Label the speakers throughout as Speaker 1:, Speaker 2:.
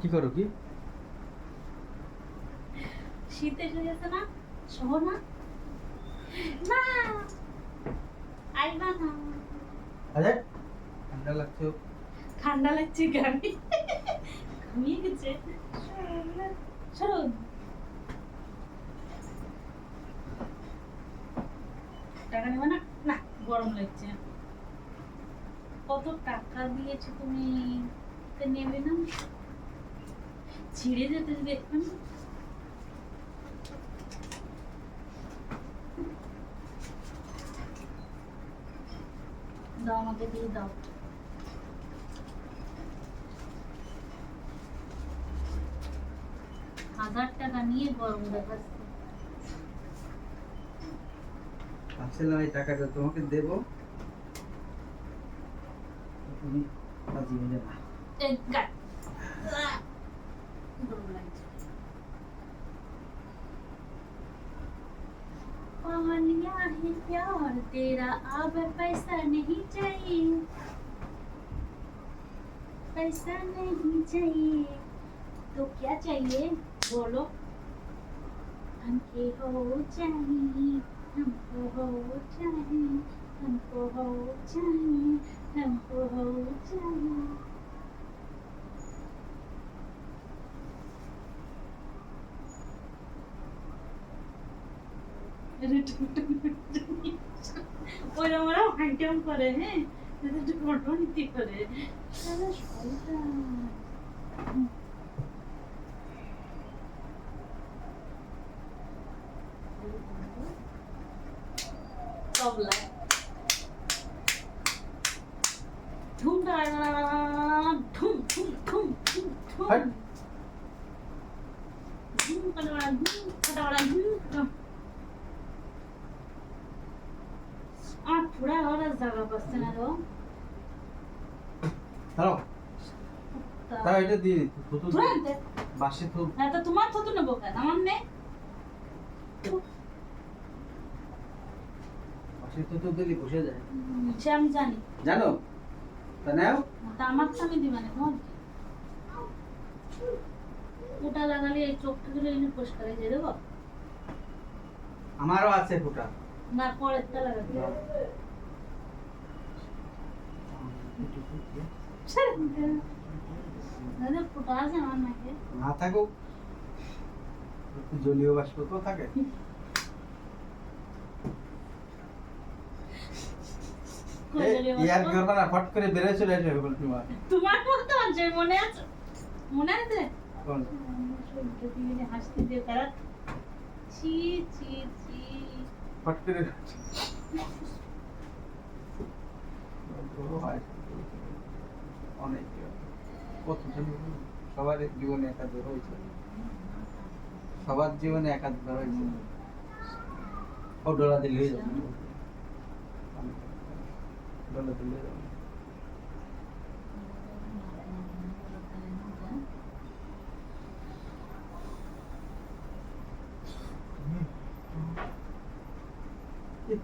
Speaker 1: কি করো কি?
Speaker 2: শীত এসে গেছে না? সহ না? না! আইবা না।
Speaker 1: আরে ঠান্ডা লাগছে।
Speaker 2: ঠান্ডা লাগছে গামি ঘামিয়ে গেছে। সরো। টাকা নেবে না? না গরম লাগছে। কত টাকা দিয়েছ তুমি? নেবে না? ছিঁড়ে যেতে দেখবে না দাও আমাকে দিয়ে দাও। হাজার টাকা নিয়ে গরম দেখাচ্ছে।
Speaker 1: আসলে এই টাকাটা তোমাকে দেব। তুমি
Speaker 2: प्यार तेरा अब पैसा नहीं चाहिए। पैसा नहीं चाहिए। तो क्या चाहिए? बोलो। हमके हो चाहिए, हमको हो चाहिए, हमको हो चाहिए, हमको हो चाहिए। ওরা ওরা হাইটাম করে হ্যাঁ একটু ফটো নিতে করে সারা শয়তান। তবলা ধুম ধুম ধুম ধুম ধুম ধুম। ধুম ধুম টাড়াড়াড়া, ধুম ধুম। আমার পুরা ঘরে জায়গা পাচ্ছে না গো
Speaker 1: দাঁড়াও। এটা দিয়ে থুতু
Speaker 2: হ্যাঁ তা তোমার থতু নেব কেন? আমার নেই।
Speaker 1: বাসে দিলে যায়।
Speaker 2: সে আমি জানি।
Speaker 1: জানো? তা নাও।
Speaker 2: তা আমার তো আমি দিবা না তোমার কি? ওটা লাগালে এই চোখটা দিলে এনে পরিষ্কার হয়ে
Speaker 1: আমারও আছে ফুটা।
Speaker 2: না পরেরটা লাগাতে হবে। ছেড়ে দিতে। দাদা ফুটা আছে আমার নাকে
Speaker 1: না থাকুক জলীয় বাষ্প তো থাকে ইয়ার কি করবা না ফট করে বেড়ে চলে বল তোমার।
Speaker 2: তোমার আছে মনে আছে? মনে আছে?
Speaker 1: কোন?
Speaker 2: হাসতে দিয়ে তারা ছি ছি ছি।
Speaker 1: ফট করে হয়। অনেক প্রথম সবার জীবনে একাধিক হয়েছে। সবার জীবনে একাধিক হয়েছে। ও ডলা দিলে হয়ে যাবে। ডলা দিলে হয়ে যাবে।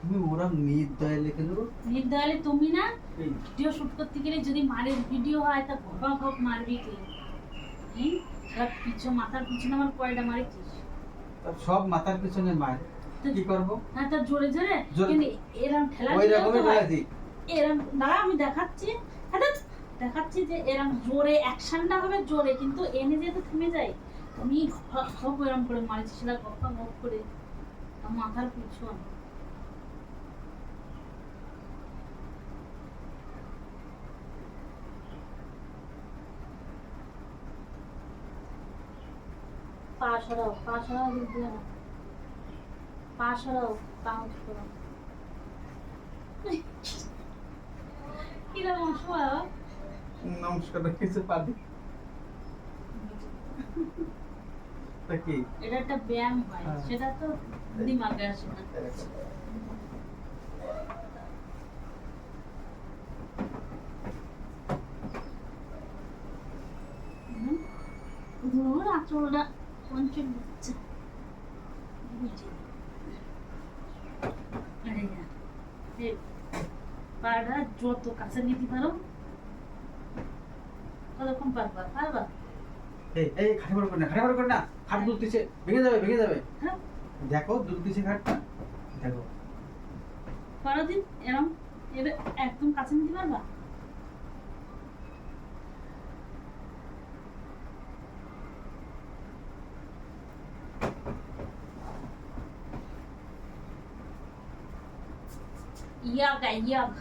Speaker 1: তুমি ওরা নিদ দয়া লিখে দেবো।
Speaker 2: নির্দয়ালে তুমি না ভিডিও শুট করতে গেলে যদি মারের ভিডিও হয় তা ভবা ভব মারবি কে? এবার পিছু মাথার পিছনে আমার কয়টা মারিছিস
Speaker 1: সব মাথার পিছনে মার। কি করব?
Speaker 2: হ্যাঁ তা জোরে জোরে। কিন্তু এরম ঠেলা
Speaker 1: ওই
Speaker 2: হয়।
Speaker 1: ঢেলাছি
Speaker 2: এরম দাঁড়া আমি দেখাচ্ছি। হ্যাঁ দেখ, দেখাচ্ছি যে এরম জোরে অ্যাকশনটা হবে জোরে কিন্তু এনে যেতে থেমে যায় তুমি সব এরম করে মারিছিস সেটা গপ্পা গপ করে। মাথার পিছন। পা সরাও পা সরাও দিক না। পা সরাও পা করো। কীরকম শোয়া
Speaker 1: নমস্কার কিছু পাদি কি?
Speaker 2: এটা একটা ব্যায়াম হয়। সেটা তো দিমাগে আসে না। হুম? ধুর আঁচলটা। পঞ্চম আরে পাড়া যত কাছে নিতে পারো কতক্ষণ পারবা পারবা
Speaker 1: এই এই খাটে বড় করে না খাটে বড় করে না খাট দুধ দিছে ভেঙে যাবে ভেঙে যাবে
Speaker 2: হ্যাঁ
Speaker 1: দেখো দুধ দিছে খাটটা দেখো
Speaker 2: করো দিন এরম এবার একদম কাছে নিতে পারবা 一样干一样